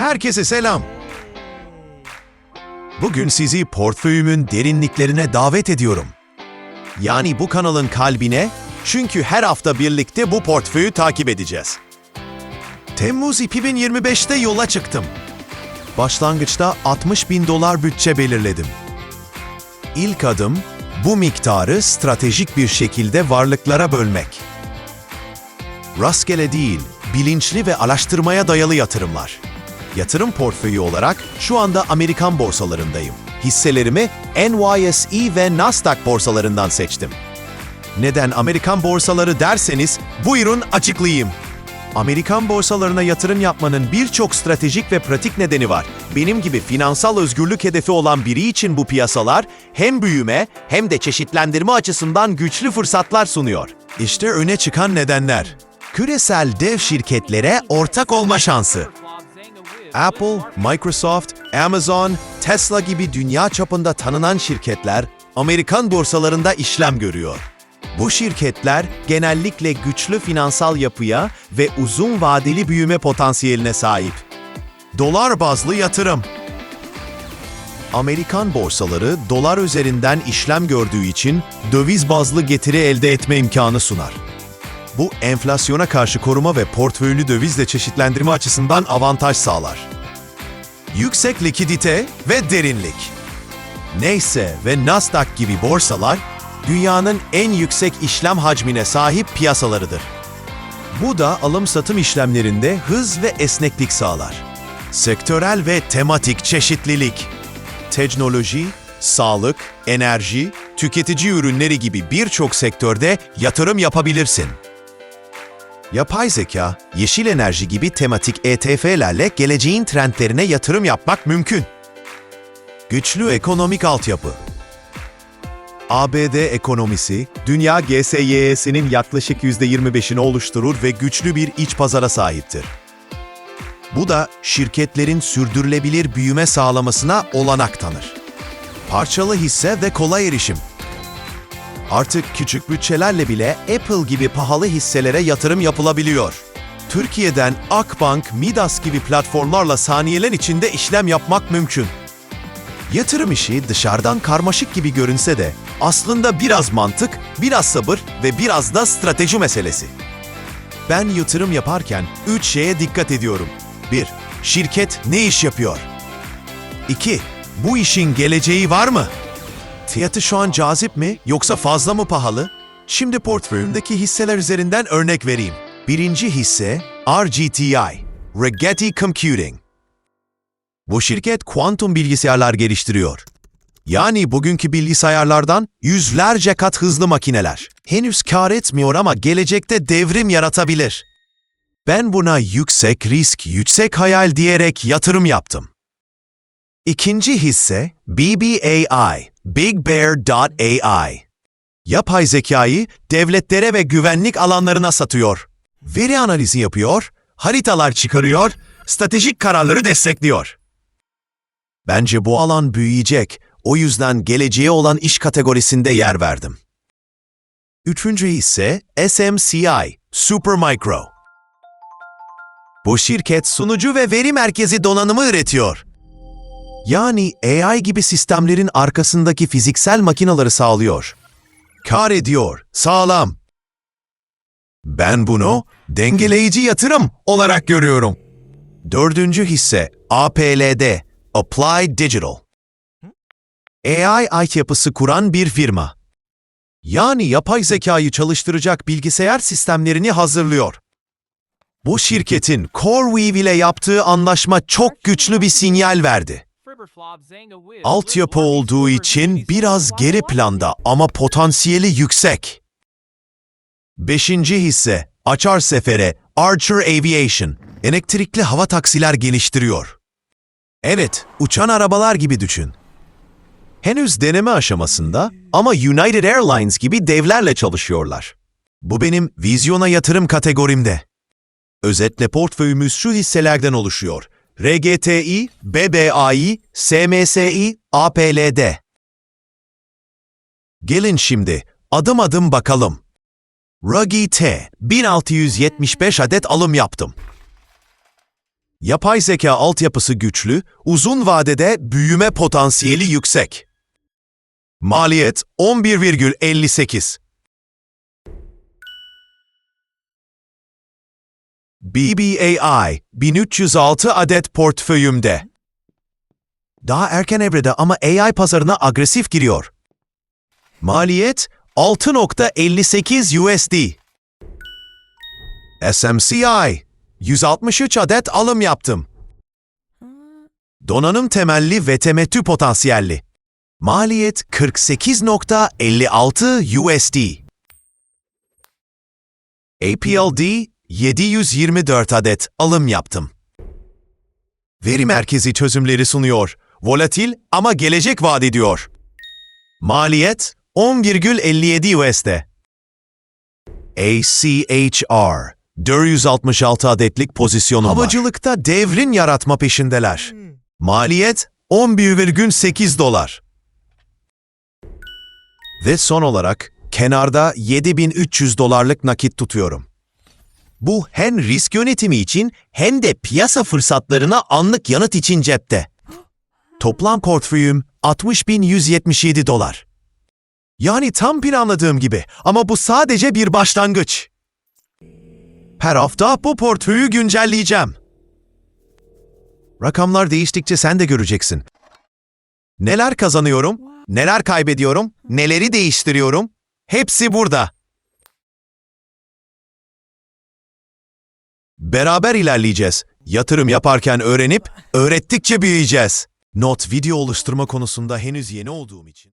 Herkese selam. Bugün sizi portföyümün derinliklerine davet ediyorum. Yani bu kanalın kalbine, çünkü her hafta birlikte bu portföyü takip edeceğiz. Temmuz 2025'te yola çıktım. Başlangıçta 60 bin dolar bütçe belirledim. İlk adım, bu miktarı stratejik bir şekilde varlıklara bölmek. Rastgele değil, bilinçli ve araştırmaya dayalı yatırımlar. Yatırım portföyü olarak şu anda Amerikan borsalarındayım. Hisselerimi NYSE ve Nasdaq borsalarından seçtim. Neden Amerikan borsaları derseniz buyurun açıklayayım. Amerikan borsalarına yatırım yapmanın birçok stratejik ve pratik nedeni var. Benim gibi finansal özgürlük hedefi olan biri için bu piyasalar hem büyüme hem de çeşitlendirme açısından güçlü fırsatlar sunuyor. İşte öne çıkan nedenler. Küresel dev şirketlere ortak olma şansı. Apple, Microsoft, Amazon, Tesla gibi dünya çapında tanınan şirketler Amerikan borsalarında işlem görüyor. Bu şirketler genellikle güçlü finansal yapıya ve uzun vadeli büyüme potansiyeline sahip. Dolar bazlı yatırım Amerikan borsaları dolar üzerinden işlem gördüğü için döviz bazlı getiri elde etme imkanı sunar. Bu enflasyona karşı koruma ve portföyünü dövizle çeşitlendirme açısından avantaj sağlar. Yüksek likidite ve derinlik. Neyse ve Nasdaq gibi borsalar dünyanın en yüksek işlem hacmine sahip piyasalarıdır. Bu da alım-satım işlemlerinde hız ve esneklik sağlar. Sektörel ve tematik çeşitlilik. Teknoloji, sağlık, enerji, tüketici ürünleri gibi birçok sektörde yatırım yapabilirsin. Yapay zeka, yeşil enerji gibi tematik ETF'lerle geleceğin trendlerine yatırım yapmak mümkün. Güçlü ekonomik altyapı. ABD ekonomisi, dünya GSY'sinin yaklaşık %25'ini oluşturur ve güçlü bir iç pazara sahiptir. Bu da şirketlerin sürdürülebilir büyüme sağlamasına olanak tanır. Parçalı hisse ve kolay erişim. Artık küçük bütçelerle bile Apple gibi pahalı hisselere yatırım yapılabiliyor. Türkiye'den Akbank, Midas gibi platformlarla saniyeler içinde işlem yapmak mümkün. Yatırım işi dışarıdan karmaşık gibi görünse de aslında biraz mantık, biraz sabır ve biraz da strateji meselesi. Ben yatırım yaparken üç şeye dikkat ediyorum. 1. Şirket ne iş yapıyor? 2. Bu işin geleceği var mı? Fiyatı şu an cazip mi yoksa fazla mı pahalı? Şimdi portföyümdeki hisseler üzerinden örnek vereyim. Birinci hisse RGTI, Rigetti Computing. Bu şirket kuantum bilgisayarlar geliştiriyor. Yani bugünkü bilgisayarlardan yüzlerce kat hızlı makineler. Henüz kar etmiyor ama gelecekte devrim yaratabilir. Ben buna yüksek risk, yüksek hayal diyerek yatırım yaptım. İkinci hisse BBAI, BigBear.ai. Yapay zekayı devletlere ve güvenlik alanlarına satıyor. Veri analizi yapıyor, haritalar çıkarıyor, stratejik kararları destekliyor. Bence bu alan büyüyecek, o yüzden geleceğe olan iş kategorisinde yer verdim. Üçüncü ise SMCI, Supermicro. Bu şirket sunucu ve veri merkezi donanımı üretiyor. Yani AI gibi sistemlerin arkasındaki fiziksel makinaları sağlıyor. Kar ediyor, sağlam. Ben bunu dengeleyici yatırım olarak görüyorum. Dördüncü hisse APLD, Applied Digital. AI altyapısı kuran bir firma. Yani yapay zekayı çalıştıracak bilgisayar sistemlerini hazırlıyor. Bu şirketin CoreWeave ile yaptığı anlaşma çok güçlü bir sinyal verdi. Altyapı olduğu için biraz geri planda ama potansiyeli yüksek. Beşinci hisse, açar sefere, Archer Aviation, elektrikli hava taksiler geliştiriyor. Evet, uçan arabalar gibi düşün. Henüz deneme aşamasında ama United Airlines gibi devlerle çalışıyorlar. Bu benim vizyona yatırım kategorimde. Özetle portföyümüz şu hisselerden oluşuyor. RGTI, BBAI, SMSI, APLD. Gelin şimdi adım adım bakalım. Ruggy T, 1675 adet alım yaptım. Yapay zeka altyapısı güçlü, uzun vadede büyüme potansiyeli yüksek. Maliyet 11,58. BBAI 1306 adet portföyümde. Daha erken evrede ama AI pazarına agresif giriyor. Maliyet 6.58 USD. SMCI 163 adet alım yaptım. Donanım temelli ve temettü potansiyelli. Maliyet 48.56 USD. APLD 724 adet alım yaptım. Veri merkezi çözümleri sunuyor. Volatil ama gelecek vaat ediyor. Maliyet 10,57 USD. ACHR 466 adetlik pozisyonum var. Havacılıkta devrin yaratma peşindeler. Maliyet 11,8 dolar. Ve son olarak kenarda 7300 dolarlık nakit tutuyorum. Bu hem risk yönetimi için hem de piyasa fırsatlarına anlık yanıt için cepte. Toplam portföyüm 60.177 dolar. Yani tam planladığım gibi ama bu sadece bir başlangıç. Her hafta bu portföyü güncelleyeceğim. Rakamlar değiştikçe sen de göreceksin. Neler kazanıyorum, neler kaybediyorum, neleri değiştiriyorum, hepsi burada. Beraber ilerleyeceğiz. Yatırım yaparken öğrenip, öğrettikçe büyüyeceğiz. Not video oluşturma konusunda henüz yeni olduğum için.